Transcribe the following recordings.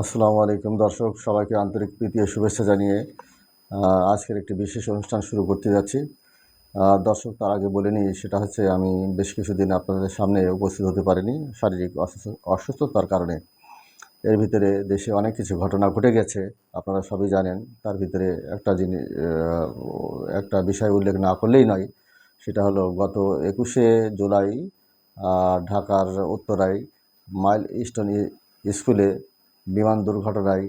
আসসালামু আলাইকুম দর্শক, সবাইকে আন্তরিক প্রীতি ও শুভেচ্ছা জানিয়ে আজকের একটি বিশেষ অনুষ্ঠান শুরু করতে যাচ্ছি। দর্শক, তার আগে বলে নিই, সেটা হচ্ছে আমি বেশ কিছুদিন আপনাদের সামনে উপস্থিত হতে পারিনি, শারীরিক অসুস্থ- অসুস্থতার কারণে। এর ভিতরে দেশে অনেক কিছু ঘটনা ঘটে গেছে, আপনারা সবই জানেন। তার ভিতরে একটা জিনিস একটা বিষয় উল্লেখ না করলেই নয়, সেটা হলো গত একুশে জুলাই ঢাকার উত্তরায় মাইল স্টোন ই- স্কুলে বিমান দুর্ঘটনায়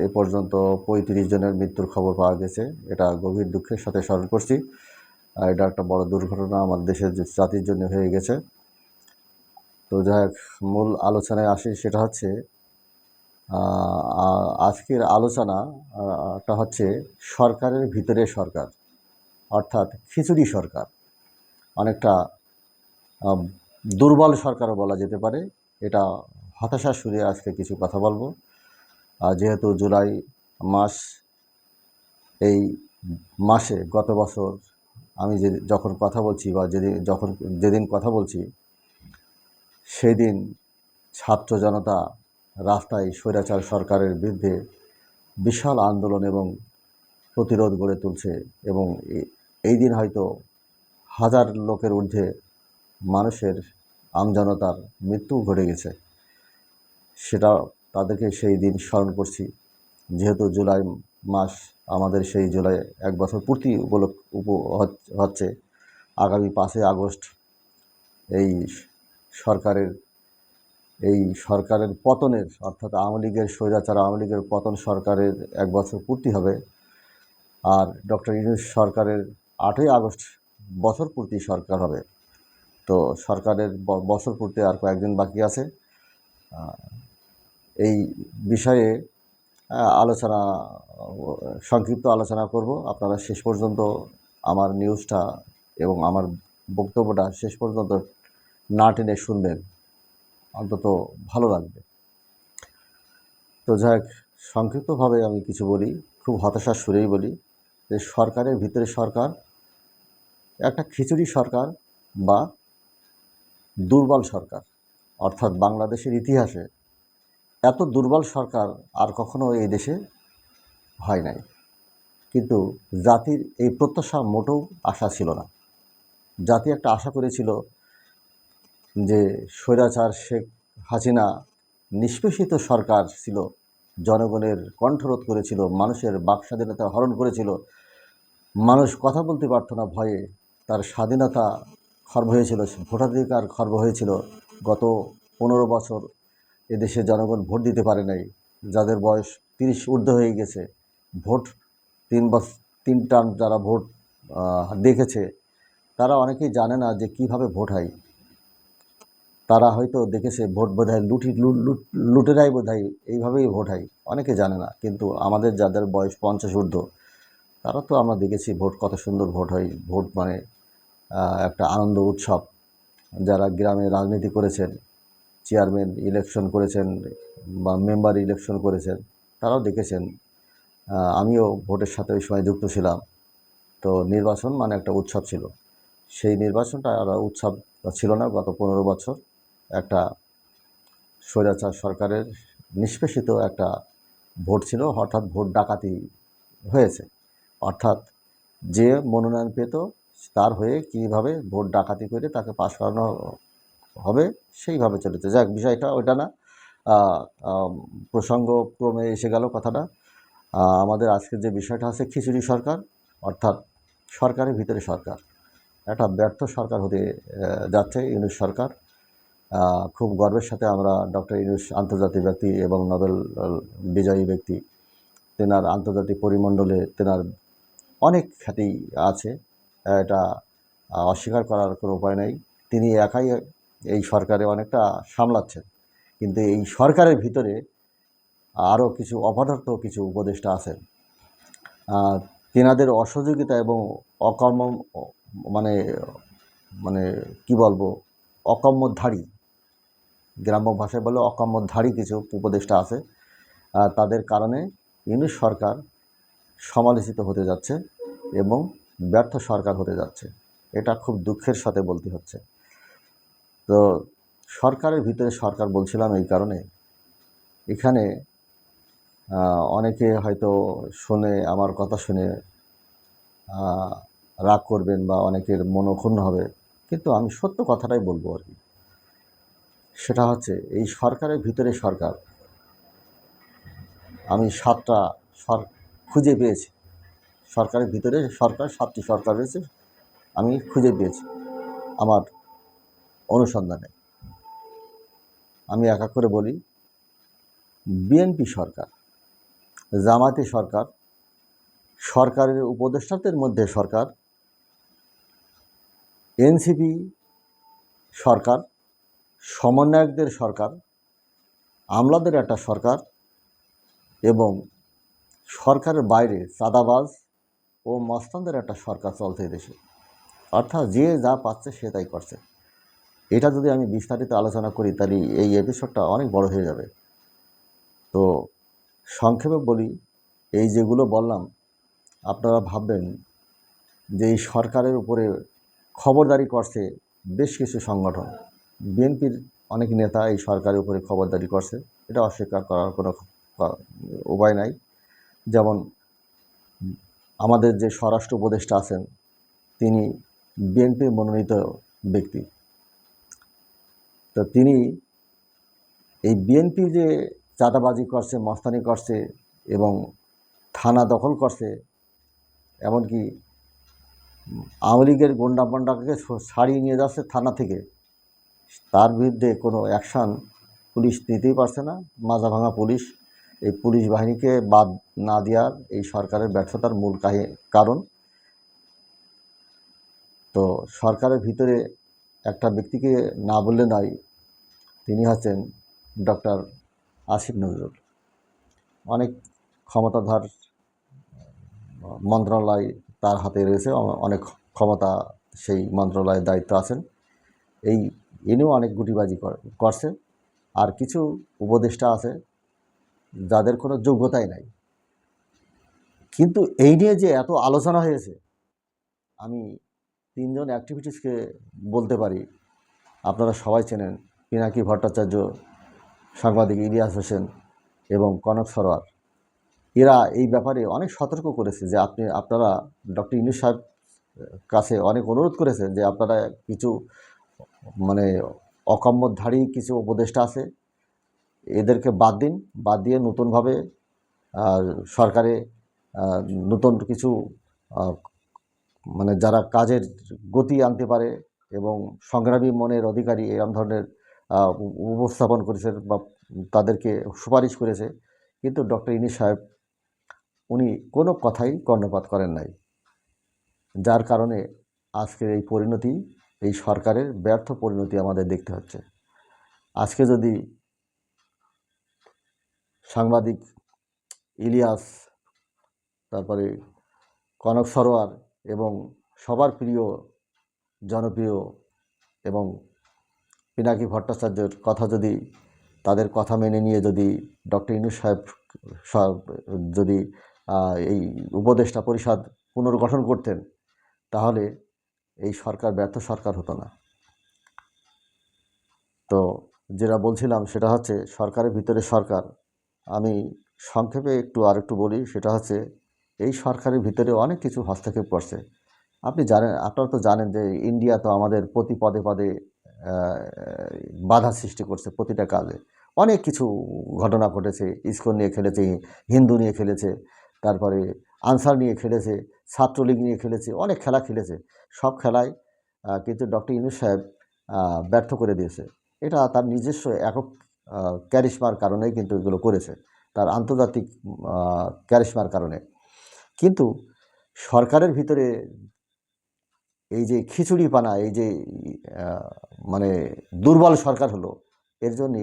এ পর্যন্ত পঁয়ত্রিশ জনের মৃত্যুর খবর পাওয়া গেছে। এটা গভীর দুঃখের সাথে স্মরণ করছি। এটা একটা বড় দুর্ঘটনা আমার দেশের জাতির জন্য হয়ে গেছে। তো যাই হোক মূল আলোচনায় আসি সেটা হচ্ছে আজকের আলোচনা আহ, হচ্ছে সরকারের ভিতরে সরকার অর্থাৎ খিচুড়ি সরকার। অনেকটা দুর্বল সরকারও বলা যেতে পারে। এটা হতাশা সুরে আজকে কিছু কথা বলব। যেহেতু জুলাই মাস এই মাসে গত বছর আমি যে যখন কথা বলছি বা যেদিন যখন যেদিন কথা বলছি সেদিন ছাত্র জনতা রাস্তায় স্বৈরাচার সরকারের বিরুদ্ধে বিশাল আন্দোলন এবং প্রতিরোধ গড়ে তুলছে এবং এই দিন হয়তো হাজার লোকের ঊর্ধ্বে মানুষের আমজনতার মৃত্যু ঘটে গেছে। সেটা তাদেরকে সেই দিন স্মরণ করছি। যেহেতু জুলাই মাস আমাদের সেই জুলাই এক বছর পূর্তি উপলক্ষ উপ হচ- হচ্ছে, আগামী পাঁচই আগস্ট এই সরকারের, এই সরকারের পতনের, অর্থাৎ আওয়ামী লীগের স্বৈরাচার, আওয়ামী লীগের পতন সরকারের এক বছর পূর্তি হবে। আর ডক্টর ইউনুস সরকারের আটই আগস্ট বছর পূর্তি সরকার হবে। তো সরকারের বছর পূর্তি আর কয়েকদিন বাকি আছে। এই বিষয়ে আলোচনা, সংক্ষিপ্ত আলোচনা করব। আপনারা শেষ পর্যন্ত আমার নিউজটা এবং আমার বক্তব্যটা শেষ পর্যন্ত না টেনে শুনবেন অন্তত ভালো লাগবে। তো যাই হোক, সংক্ষিপ্তভাবে আমি কিছু বলি খুব হতাশার সুরেই বলি যে সরকারের ভিতরে সরকার একটা খিচুড়ি সরকার বা দুর্বল সরকার অর্থাৎ বাংলাদেশের ইতিহাসে এত দুর্বল সরকার আর কখনো এই দেশে হয় নাই। কিন্তু জাতির এই প্রত্যাশা মোটেও আশা ছিল না। জাতি একটা আশা করেছিল যে স্বৈরাচার শেখ হাসিনা নিষ্পেষিত সরকার ছিল, জনগণের কণ্ঠরোধ করেছিল, মানুষের বাক স্বাধীনতা হরণ করেছিল, মানুষ কথা বলতে পারতো না ভয়ে, তার স্বাধীনতা খর্ব হয়েছিল, ভোটাধিকার খর্ব হয়েছিল। গত পনেরো বছর এদেশে জনগণ ভোট দিতে পারে নাই, যাদের বয়স তিরিশ ঊর্ধ্ব হয়ে গেছে, ভোট তিন বছর তিন টার্ম যারা ভোট দেখেছে, তারা অনেকেই জানে না যে কীভাবে ভোট হয়। তারা হয়তো দেখেছে ভোট বোধহয় লুটি লু- লুট- লুটেরাই বোধহয় এইভাবেই ভোট হয়। অনেকে জানে না, কিন্তু আমাদের যাদের বয়স পঞ্চাশ ঊর্ধ্ব, তারা তো আমরা দেখেছি ভোট কত সুন্দর ভোট হয়। ভোট মানে একটা আনন্দ উৎসব। যারা গ্রামে রাজনীতি করেছেন, চেয়ারম্যান ইলেকশন করেছেন বা মেম্বার ইলেকশন করেছেন, তারাও দেখেছেন আমিও ভোটের সাথে ওই সময় যুক্ত ছিলাম। তো নির্বাচন মানে একটা উৎসব ছিল। সেই নির্বাচনটা আর উৎসব ছিল না গত পনেরো বছর। একটা স্বৈরাচার সরকারের নিষ্পেষিত একটা ভোট ছিল হঠাৎ ভোট ডাকাতি হয়েছে। অর্থাৎ যে মনোনয়ন পেত তার হয়ে কীভাবে ভোট ডাকাতি করে তাকে পাশ করানো হবে সেইভাবে চলেছে। যাক বিষয়টা ওইটা না। আহ, আম, প্রসঙ্গক্রমে এসে গেল কথাটা। আমাদের আজকের যে বিষয়টা আছে খিচুড়ি সরকার অর্থাৎ সরকারের ভিতরে সরকার। একটা ব্যর্থ সরকার হতে যাচ্ছে ইউনুস সরকার। খুব গর্বের সাথে আমরা ডক্টর ইউনুস আন্তর্জাতিক ব্যক্তি এবং নোবেল বিজয়ী ব্যক্তি। তেনার আন্তর্জাতিক পরিমণ্ডলে তেনার অনেক খ্যাতি আছে। এটা অস্বীকার করার কোনো উপায় নেই। তিনি একাই এই সরকারে অনেকটা সামলাচ্ছেন। কিন্তু এই সরকারের ভিতরে আরও কিছু অপদার্থ, কিছু উপদেষ্টা আছেন। তেনাদের অসহযোগিতা এবং অকর্ম মানে মানে কি বলব অকম্মধারী গ্রাম্য ভাষায় বলে অকম্মধারী কিছু উপদেষ্টা আছে তাদের কারণে ইউনিশ সরকার সমালোচিত হতে যাচ্ছে এবং ব্যর্থ সরকার হতে যাচ্ছে। এটা খুব দুঃখের সাথে বলতে হচ্ছে। তো সরকারের ভিতরে সরকার বলছিলাম এই কারণে। এখানে অনেকে হয়তো শুনে, আমার কথা শুনে রাগ করবেন বা অনেকের মনক্ষুণ্ণ হবে। কিন্তু আমি সত্য কথাটাই বলব আর কি। সেটা হচ্ছে এই সরকারের ভিতরে সরকার। আমি সাতটা সর খুঁজে পেয়েছি। সরকারের ভিতরে সরকার, সাতটি সরকার রয়েছে, আমি খুঁজে পেয়েছি আমার অনুসন্ধানে। আমি এক এক করে বলি, বিএনপি সরকার জামাতি সরকার, সরকারের উপদেষ্টাদের মধ্যে সরকার, এনসিপি সরকার সমন্বয়কদের সরকার, আমলাদের একটা সরকার এবং সরকারের বাইরে চাঁদাবাজ ও মস্তানদের একটা সরকার চলছে দেশে। অর্থাৎ যে যা পাচ্ছে সে তাই করছে। এটা যদি আমি বিস্তারিত আলোচনা করি, তাহলে এই এপিসোডটা অনেক বড় হয়ে যাবে। তো সংক্ষেপে বলি, এই যেগুলো বললাম, আপনারা ভাববেন যে এই সরকারের উপরে খবরদারি করছে বেশ কিছু সংগঠন। বিএনপির অনেক নেতা এই সরকারের উপরে খবরদারি করছে। এটা অস্বীকার করার কোনো উপায় নাই। যেমন আমাদের যে স্বরাষ্ট্র উপদেষ্টা আছেন, তিনি বিএনপির মনোনীত ব্যক্তি। তো তিনি এই বিএনপি যে চাঁদাবাজি করছে, মস্তানি করছে এবং থানা দখল করছে, এমনকি আওয়ামী লীগের গন্ডা পন্ডাকে ছাড়িয়ে নিয়ে যাচ্ছে থানা থেকে তার বিরুদ্ধে কোনো অ্যাকশান পুলিশ নিতেই পারছে না। মাজা ভাঙা পুলিশ, এই পুলিশ বাহিনীকে বাদ না দেওয়ার এই সরকারের ব্যর্থতার মূল কারণ। তো সরকারের ভিতরে একটা ব্যক্তিকে না বললে নয়, তিনি হচ্ছেন ডক্টর আসিফ নজরুল। অনেক ক্ষমতাধার মন্ত্রণালয় তার হাতে রয়েছে অনেক ক্ষমতা সেই মন্ত্রণালয়ের দায়িত্ব আছেন। এই ইনিও অনেক গুটিবাজি কর- করছে আর কিছু উপদেষ্টা আছে, যাদের কোনো যোগ্যতাই নাই। কিন্তু এই নিয়ে যে এত আলোচনা হয়েছে, আমি তিনজন অ্যাক্টিভিটিসকে বলতে পারি। আপনারা সবাই চেনেন পিনাকি ভট্টাচার্য, সাংবাদিক ইলিয়াস হোসেন এবং কনক সরোয়ার। এরা এই ব্যাপারে অনেক সতর্ক করেছে যে আপনি, আপনারা ডক্টর ইউনুস সাহেব কাছে অনেক অনুরোধ করেছে যে আপনারা কিছু মানে অকম্মধারী কিছু উপদেষ্টা আছে, এদেরকে বাদ দিন, বাদ দিয়ে নতুনভাবে সরকারে নতুন কিছু মানে যারা কাজের গতি আনতে পারে এবং সংগ্রামী মনের অধিকারী এরম ধরনের উপস্থাপন করেছে বা তাদেরকে সুপারিশ করেছে, কিন্তু ডক্টর ইনি সাহেব, উনি কোনো কথাই কর্ণপাত করেন নাই, যার কারণে আজকের এই পরিণতি এই সরকারের ব্যর্থ পরিণতি আমাদের দেখতে হচ্ছে। আজকে যদি সাংবাদিক ইলিয়াস, তারপরে কনক সরোয়ার এবং সবার প্রিয়, জনপ্রিয় এবং পিনাকি ভট্টাচার্যের কথা যদি, তাদের কথা মেনে নিয়ে যদি ডক্টর সাহেব সাহেব যদি এই উপদেষ্টা পরিষদ পুনর্গঠন করতেন, তাহলে এই সরকার ব্যর্থ সরকার হতো না। তো যেটা বলছিলাম সেটা হচ্ছে সরকারের ভিতরে সরকার। আমি সংক্ষেপে একটু আর একটু বলি, সেটা হচ্ছে এই সরকারের ভিতরে অনেক কিছু হস্তক্ষেপ করছে। আপনি জানেন, আপনারা তো জানেন যে ইন্ডিয়া তো আমাদের প্রতি পদে পদে বাধা সৃষ্টি করছে প্রতিটা কাজে। অনেক কিছু ঘটনা ঘটেছে, ইস্কন নিয়ে খেলেছে, হিন্দু নিয়ে খেলেছে, তারপরে আনসার নিয়ে খেলেছে, ছাত্রলীগ নিয়ে খেলেছে, অনেক খেলা খেলেছে। সব খেলায় কিন্তু ডক্টর ইউনুস সাহেব ব্যর্থ করে দিয়েছে। এটা তার নিজস্ব একক ক্যারিশমার কারণেই কিন্তু এগুলো করেছে। তার আন্তর্জাতিক ক্যারিশমার কারণে। কিন্তু সরকারের ভিতরে এই যে খিচুড়ি পানা এই যে মানে দুর্বল সরকার হলো, এর জন্যে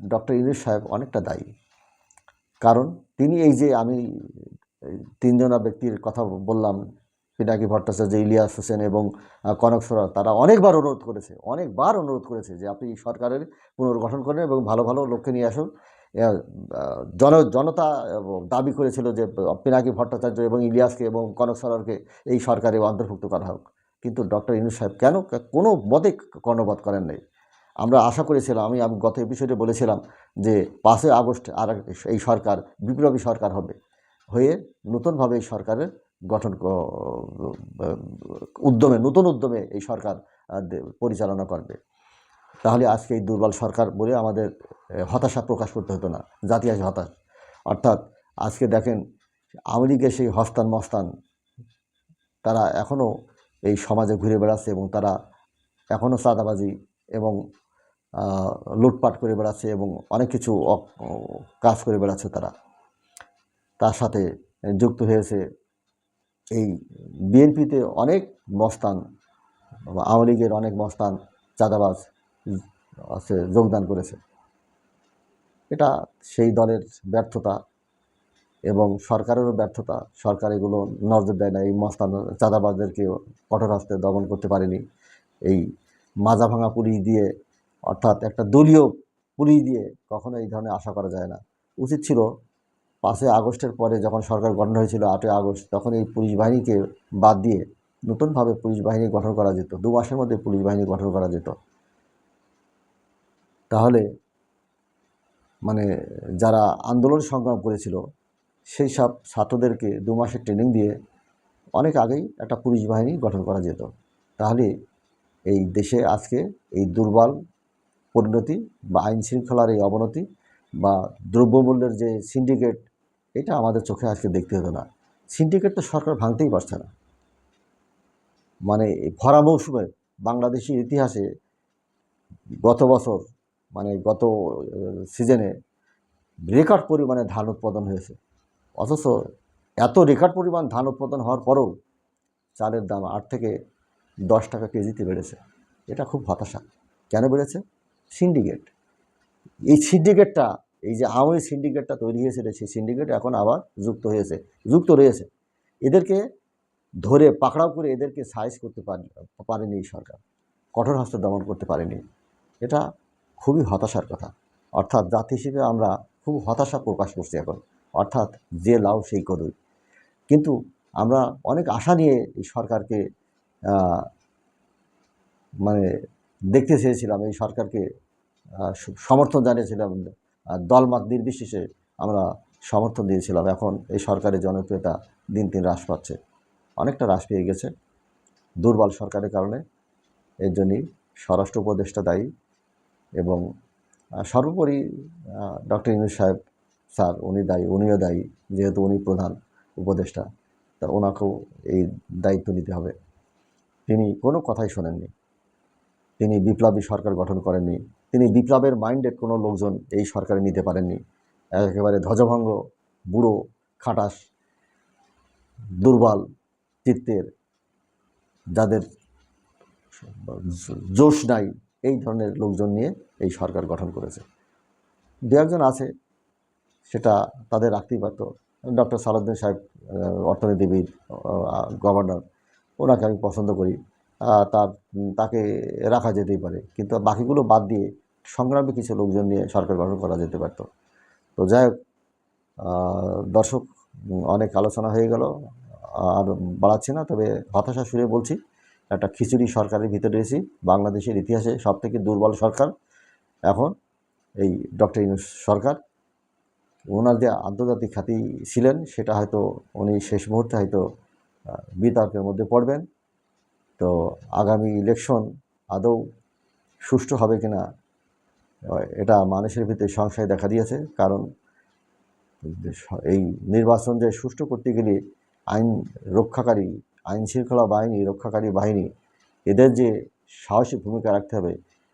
ডক্টর ইউনুস সাহেব অনেকটা দায়ী। কারণ তিনি এই যে আমি তিনজনা ব্যক্তির কথা বললাম পিনাকি ভট্টাচার্য, ইলিয়াস হোসেন এবং কনক সরোয়ার, তারা অনেকবার অনুরোধ করেছে, অনেকবার অনুরোধ করেছে যে আপনি সরকারের পুনর্গঠন করেন এবং ভালো ভালো লোককে নিয়ে আসুন। জন, জনতা দাবি করেছিল যে পিনাকি ভট্টাচার্য এবং ইলিয়াসকে এবং কনক সরকারকে এই সরকারে অন্তর্ভুক্ত করা হোক। কিন্তু ডক্টর ইনু সাহেব কেন? কোনো মতে কর্ণপাত করেন নাই। আমরা আশা করেছিলাম, আমি আমি গত এপিসোডে বলেছিলাম যে পাঁচই আগস্ট আর এই সরকার, বিপ্লবী সরকার হবে। হয়ে নতুনভাবে এই সরকারের গঠন উদ্যমে, নতুন উদ্যমে এই সরকার পরিচালনা করবে। তাহলে আজকে এই দুর্বল সরকার বলে আমাদের হতাশা প্রকাশ করতে হতো না জাতি আছে হতাশ। অর্থাৎ আজকে দেখেন, আওয়ামী সেই হস্তান মস্তান, তারা এখনও এই সমাজে ঘুরে বেড়াচ্ছে এবং তারা এখনও চাঁদাবাজি এবং লুটপাট করে বেড়াচ্ছে এবং অনেক কিছু কাজ করে বেড়াচ্ছে তারা। তার সাথে যুক্ত হয়েছে এই বিএনপিতে অনেক মস্তান, আওয়ামী লীগের অনেক মস্তান চাঁদাবাজ আছে, যোগদান করেছে। এটা সেই দলের ব্যর্থতা এবং সরকারেরও ব্যর্থতা। সরকার এগুলো নজর দেয় না, এই মস্তান চাঁদাবাজদেরকে কঠোর হস্তে দমন করতে পারেনি। এই মাজা ভাঙা পুলিশ দিয়ে, অর্থাৎ একটা দলীয় পুলিশ দিয়ে কখনো এই ধরনের আশা করা যায় না। উচিত ছিল পাঁচই আগস্টের পরে যখন সরকার গঠন হয়েছিল আটই আগস্ট, তখন এই পুলিশ বাহিনীকে বাদ দিয়ে নতুনভাবে পুলিশ বাহিনী গঠন করা যেত। দু মাসের মধ্যে পুলিশ বাহিনী গঠন করা যেত। তাহলে মানে যারা আন্দোলন সংগ্রাম করেছিল, সেই সব ছাত্রদেরকে দু মাসের ট্রেনিং দিয়ে অনেক আগেই একটা পুলিশ বাহিনী গঠন করা যেত। তাহলে এই দেশে আজকে এই দুর্বল পরিণতি বা আইন শৃঙ্খলার এই অবনতি বা দ্রব্যমূল্যের যে সিন্ডিকেট এটা আমাদের চোখে আজকে দেখতে হতো না। সিন্ডিকেট তো সরকার ভাঙতেই পারছে না। মানে ভরা মৌসুমে বাংলাদেশের ইতিহাসে গত বছর মানে গত সিজনে রেকর্ড পরিমাণে ধান উৎপাদন হয়েছে। অথচ এত রেকর্ড পরিমাণ ধান উৎপাদন হওয়ার পরেও চালের দাম আট থেকে দশ টাকা কেজিতে বেড়েছে। এটা খুব হতাশা। কেন বেড়েছে? সিন্ডিকেট এই সিন্ডিকেটটা এই যে আওয়ামী সিন্ডিকেটটা তৈরি হয়েছিল সেই সিন্ডিকেট এখন আবার যুক্ত হয়েছে, যুক্ত রয়েছে। এদেরকে ধরে, পাকড়াও করে এদেরকে সাইজ করতে পারে, পারেনি সরকার। কঠোর হস্তে দমন করতে পারেনি। এটা খুবই হতাশার কথা। অর্থাৎ জাতি হিসেবে আমরা খুব হতাশা প্রকাশ করছি এখন। অর্থাৎ যে লাউ সেই কদই। কিন্তু আমরা অনেক আশা নিয়ে এই সরকারকে মানে দেখতে চেয়েছিলাম, এই সরকারকে সমর্থন জানিয়েছিলাম। দলমত নির্বিশেষে আমরা সমর্থন দিয়েছিলাম। এখন এই সরকারের জনপ্রিয়তা দিন দিন হ্রাস পাচ্ছে। অনেকটা হ্রাস পেয়ে গেছে। দুর্বল সরকারের কারণে। এর জন্যই স্বরাষ্ট্র উপদেষ্টা দায়ী এবং সর্বোপরি ডক্টর ইনুস সাহেব স্যার উনি দায়ী, উনিও দায়ী। যেহেতু উনি প্রধান উপদেষ্টা, তা ওনাকেও এই দায়িত্ব নিতে হবে। তিনি কোনো কথাই শোনেননি। তিনি বিপ্লবী সরকার গঠন করেননি। তিনি বিপ্লবের মাইন্ডেড কোনো লোকজন এই সরকারে নিতে পারেননি। একেবারে ধ্বজভঙ্গ, বুড়ো, খাটাস, দুর্বল, চিত্তের, যাদের জোশ নাই, এই ধরনের লোকজন নিয়ে এই সরকার গঠন করেছে। দু একজন আছে, সেটা তাদের রাখতেই পারত ডক্টর সালাউদ্দিন সাহেব অর্থনীতিবিদ গভর্নর, ওনাকে আমি পছন্দ করি। তার তাকে রাখা যেতেই পারে। কিন্তু বাকিগুলো বাদ দিয়ে সংগ্রামী কিছু লোকজন নিয়ে সরকার গঠন করা যেতে পারত। তো যাই হোক দর্শক অনেক আলোচনা হয়ে গেল। আর বাড়াচ্ছি না, তবে হতাশা সুরে বলছি, একটা খিচুড়ি সরকারের ভিতরে রয়েছি বাংলাদেশের ইতিহাসে সবথেকে দুর্বল সরকার এখন এই ডক্টর ইউনুস সরকার। ওনার যে আন্তর্জাতিক খ্যাতি ছিলেন, সেটা হয়তো উনি শেষ মুহূর্তে হয়তো বিতর্কের মধ্যে পড়বেন। তো আগামী ইলেকশন আদৌ সুষ্ঠু হবে কি না এটা মানুষের ভিতরে সংশয় দেখা দিয়েছে। কারণ এই নির্বাচন যে সুষ্ঠু করতে গেলে আইন রক্ষাকারী, আইন শৃঙ্খলা বাহিনী, রক্ষাকারী বাহিনী, এদের যে সাহসী ভূমিকা রাখতে হবে,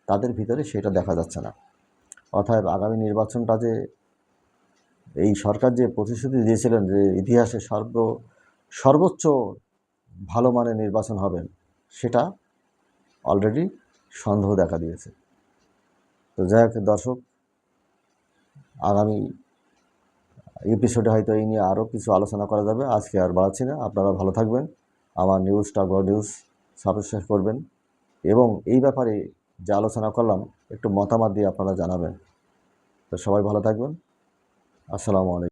তাদের ভিতরে সেটা দেখা যাচ্ছে না। অর্থাৎ আগামী নির্বাচনটা যে এই সরকার যে প্রতিশ্রুতি দিয়েছিলেন যে ইতিহাসে সর্ব, সর্বোচ্চ ভালো মানের নির্বাচন হবেন সেটা অলরেডি সন্দেহ দেখা দিয়েছে। তো যাই হোক দর্শক, আগামী এপিসোডে হয়তো এই নিয়ে আরও কিছু আলোচনা করা যাবে। আজকে আর বাড়াচ্ছি না। আপনারা ভালো থাকবেন। আমার নিউজটা গো নিউজ সাবস্ক্রাইব করবেন এবং এই ব্যাপারে যে আলোচনা করলাম, একটু মতামত দিয়ে আপনারা জানাবেন। তো সবাই ভালো থাকবেন। আসসালামু আলাইকুম।